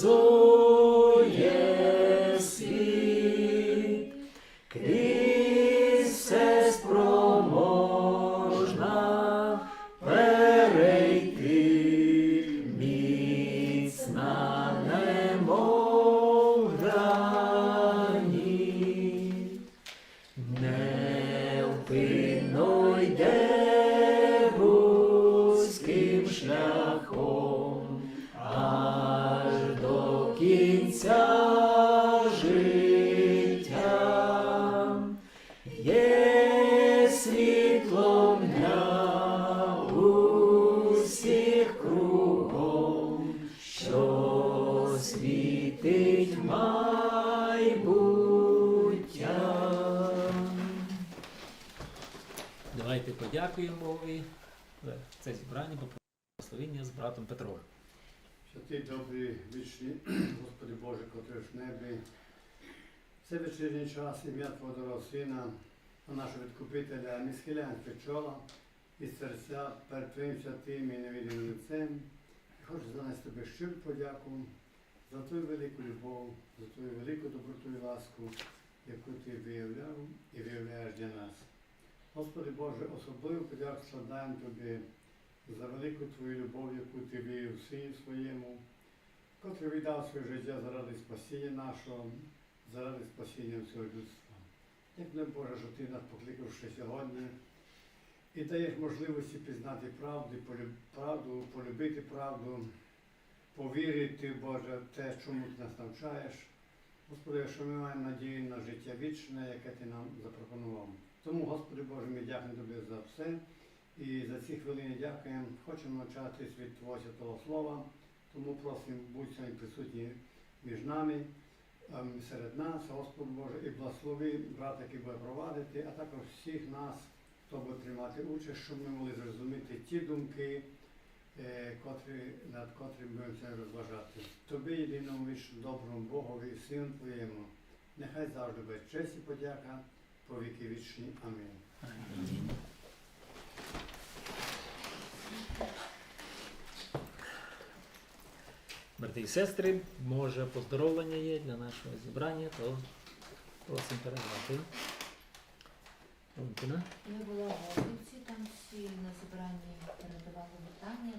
зує світ, крізь все спроможна перейти, міцна немов граніт. Невпинно йде кінця життя. Є світлом дня усіх кругом, що світить майбуття. Давайте подякуємо Богові за це зібрання, благословення з братом Петровим. Святий добрий вічний, Господи Боже, котрий в небі, це вечірній час ім'я Твого дорогого Сина, нашого відкупителя, не схиляємо з чола і серця перед Твоїм святим і невидимим лицем. І хочу занести тобі щиру подяку за Твою велику любов, за Твою велику доброту і ласку, яку Ти виявляв і виявляєш для нас. Господи Боже, особливу подяку складаємо Тобі за велику Твою любов, яку Ти виявив в Сині своєму, котрий віддав своє життя заради спасіння нашого, заради спасіння всього людства. Дякую, Боже, що Ти нас покликав ще сьогодні і даєш можливості пізнати правду, правду, полюбити правду, повірити, Боже, в те, чому ти нас навчаєш. Господи, що ми маємо надію на життя вічне, яке Ти нам запропонував. Тому, Господи Боже, ми дякуємо Тобі за все. І за ці хвилини дякуємо. Хочемо навчатись від Твого Святого Слова. Тому просимо, будь сьогодні присутні між нами, ем, серед нас, Господь Боже, і благослови брата, який буде провадити, а також всіх нас, хто буде приймати участь, щоб ми могли зрозуміти ті думки, е, котрі, над котрими будемо сьогодні розважати. Тобі єдиному вічному доброму Богові Сину Твоєму. Нехай завжди буде честь і подяка по віки вічні. Амінь. Брати і сестри, може поздоровлення є для нашого зібрання, то просимо передати. Валентина. Була в Голубці, там всі на зібранні передавали вітання.